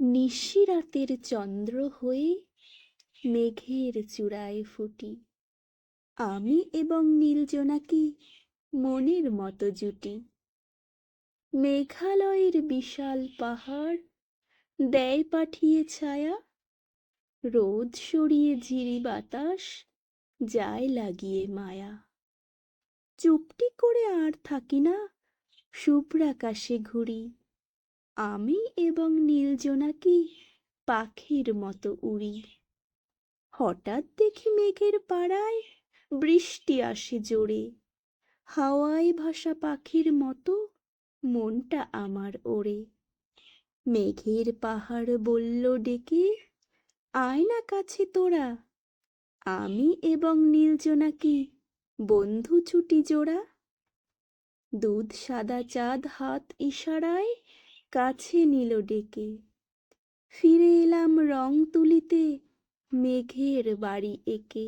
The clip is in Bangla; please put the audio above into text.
নিশিরাতের চন্দ্র হয়ে মেঘের চূড়ায় ফুটি। আমি এবং নীল জোনাকি মনের মতো জুটি? মেঘালয়ের বিশাল পাহাড়, দেয় পাঠিয়ে ছায়া, রোদ সরিয়ে ঝিরি বাতাস, যায় লাগিয়ে মায়া। চুপটি করে আর থাকি না শুভ্রাকাশে ঘুরি। আমি এবং নীল জোনাকি পাখির মতো উড়ি? হঠাৎ দেখি মেঘের পাড়ায় বৃষ্টি আসে জোরে। হাওয়ায় ভাসা পাখির মতো মনটা আমার ওড়ে। মেঘের পাহাড় বলল ডেকে আয় না কাছে তোরা। আমি এবং নীল জোনাকি বন্ধু ছুটি জোড়া? দুধ সাদা চাঁদ হাত ইশারায় কাছে নিল ডেকে। ফিরে এলাম রং তুলিতে মেঘের বাড়ি এঁকে।